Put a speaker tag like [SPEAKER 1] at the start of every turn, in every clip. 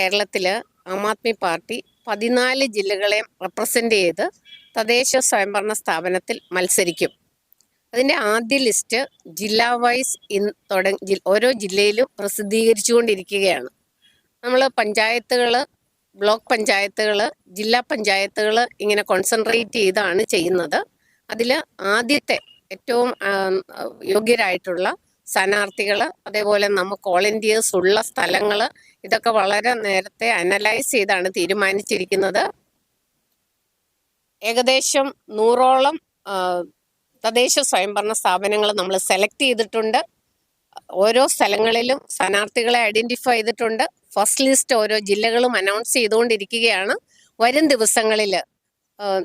[SPEAKER 1] കേരളത്തിൽ ആം ആദ്മി പാർട്ടി പതിനാല് ജില്ലകളെ റെപ്രസെന്റ് ചെയ്ത് തദ്ദേശ സ്വയംഭരണ സ്ഥാപനത്തിൽ മത്സരിക്കും. അതിന്റെ ആദ്യ ലിസ്റ്റ് ജില്ലാ വൈസ് ഇൻ തുടങ്ങി ഓരോ ജില്ലയിലും പ്രസിദ്ധീകരിച്ചുകൊണ്ടിരിക്കുകയാണ്. നമ്മൾ പഞ്ചായത്തുകൾ ബ്ലോക്ക് പഞ്ചായത്തുകൾ ജില്ലാ പഞ്ചായത്തുകൾ ഇങ്ങനെ കോൺസെൻട്രേറ്റ് ചെയ്താണ് ചെയ്യുന്നത്. അതിൽ ആദ്യത്തെ ഏറ്റവും യോഗ്യരായിട്ടുള്ള സ്ഥാനാർത്ഥികൾ അതേപോലെ നമുക്ക് വോളണ്ടിയേഴ്സ് ഉള്ള സ്ഥലങ്ങൾ ഇതൊക്കെ വളരെ നേരത്തെ അനലൈസ് ചെയ്താണ് തീരുമാനിച്ചിരിക്കുന്നത്. ഏകദേശം നൂറോളം തദ്ദേശ സ്വയംഭരണ സ്ഥാപനങ്ങൾ നമ്മൾ സെലക്ട് ചെയ്തിട്ടുണ്ട്. ഓരോ സ്ഥലങ്ങളിലും സ്ഥാനാർത്ഥികളെ ഐഡന്റിഫൈ ചെയ്തിട്ടുണ്ട്. ഫസ്റ്റ് ലിസ്റ്റ് ഓരോ ജില്ലകളും അനൗൺസ് ചെയ്തുകൊണ്ടിരിക്കുകയാണ്. വരും ദിവസങ്ങളിൽ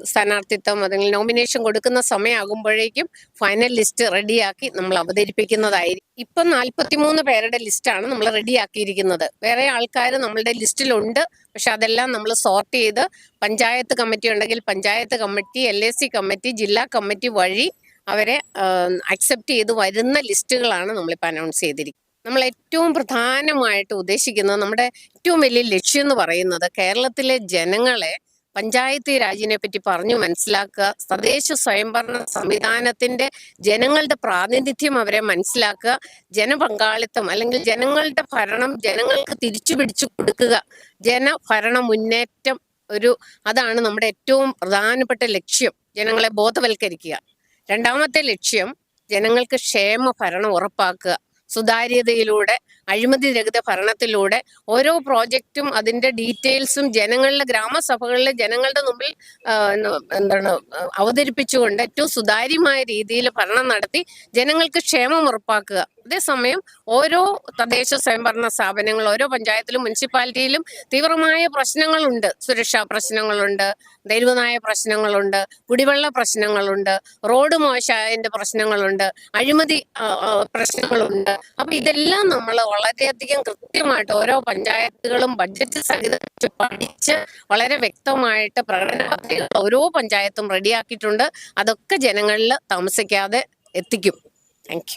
[SPEAKER 1] സ്ഥാനാർത്ഥിത്വം അല്ലെങ്കിൽ നോമിനേഷൻ കൊടുക്കുന്ന സമയമാകുമ്പോഴേക്കും ഫൈനൽ ലിസ്റ്റ് റെഡിയാക്കി നമ്മൾ അവതരിപ്പിക്കുന്നതായിരിക്കും. ഇപ്പം നാൽപ്പത്തിമൂന്ന് പേരുടെ ലിസ്റ്റാണ് നമ്മൾ റെഡിയാക്കിയിരിക്കുന്നത് വേറെ ആൾക്കാർ നമ്മളുടെ ലിസ്റ്റിലുണ്ട് പക്ഷെ അതെല്ലാം നമ്മൾ സോർട്ട് ചെയ്ത് പഞ്ചായത്ത് കമ്മിറ്റി ഉണ്ടെങ്കിൽ പഞ്ചായത്ത് കമ്മിറ്റി എൽ കമ്മിറ്റി ജില്ലാ കമ്മിറ്റി വഴി അവരെ അക്സെപ്റ്റ് ചെയ്ത് വരുന്ന ലിസ്റ്റുകളാണ് നമ്മളിപ്പോൾ അനൗൺസ് ചെയ്തിരിക്കുന്നത്. നമ്മൾ ഏറ്റവും പ്രധാനമായിട്ട് ഉദ്ദേശിക്കുന്നത് നമ്മുടെ ഏറ്റവും വലിയ ലക്ഷ്യം എന്ന് പറയുന്നത് കേരളത്തിലെ ജനങ്ങളെ പഞ്ചായത്ത് രാജിനെ പറ്റി പറഞ്ഞു മനസ്സിലാക്കുക. തദ്ദേശ സ്വയംഭരണ സംവിധാനത്തിന്റെ ജനങ്ങളുടെ പ്രാതിനിധ്യം അവരെ മനസ്സിലാക്കുക. ജനപങ്കാളിത്തം അല്ലെങ്കിൽ ജനങ്ങളുടെ ഭരണം ജനങ്ങൾക്ക് തിരിച്ചു പിടിച്ചു കൊടുക്കുക. ജനഭരണ മുന്നേറ്റം ഒരു അതാണ് നമ്മുടെ ഏറ്റവും പ്രധാനപ്പെട്ട ലക്ഷ്യം. ജനങ്ങളെ ബോധവൽക്കരിക്കുക. രണ്ടാമത്തെ ലക്ഷ്യം ജനങ്ങൾക്ക് ക്ഷേമ ഭരണം ഉറപ്പാക്കുക. സുതാര്യതയിലൂടെ അഴിമതിരഹിത ഭരണത്തിലൂടെ ഓരോ പ്രോജക്റ്റും അതിന്റെ ഡീറ്റെയിൽസും ജനങ്ങളുടെ ഗ്രാമസഭകളിലെ ജനങ്ങളുടെ മുമ്പിൽ എന്താണ് അവതരിപ്പിച്ചുകൊണ്ട് ഏറ്റവും സുതാര്യമായ രീതിയിൽ ഭരണം നടത്തി ജനങ്ങൾക്ക് ക്ഷേമം ഉറപ്പാക്കുക. അതേസമയം ഓരോ തദ്ദേശ സ്വയംഭരണ സ്ഥാപനങ്ങൾ ഓരോ പഞ്ചായത്തിലും മുനിസിപ്പാലിറ്റിയിലും തീവ്രമായ പ്രശ്നങ്ങളുണ്ട്. സുരക്ഷാ പ്രശ്നങ്ങളുണ്ട് ദൈവനായ പ്രശ്നങ്ങളുണ്ട് കുടിവെള്ള പ്രശ്നങ്ങളുണ്ട് റോഡ് മോശമായതിന്റെ പ്രശ്നങ്ങളുണ്ട് അഴിമതി പ്രശ്നങ്ങളുണ്ട്. അപ്പൊ ഇതെല്ലാം നമ്മൾ വളരെയധികം കൃത്യമായിട്ട് ഓരോ പഞ്ചായത്തുകളും ബഡ്ജറ്റ് സഹിതം പഠിച്ച് വളരെ വ്യക്തമായിട്ട് പ്രകടന പത്രികകൾ ഓരോ പഞ്ചായത്തും റെഡിയാക്കിയിട്ടുണ്ട് അതൊക്കെ ജനങ്ങളിൽ താമസിക്കാതെ എത്തിക്കും. താങ്ക്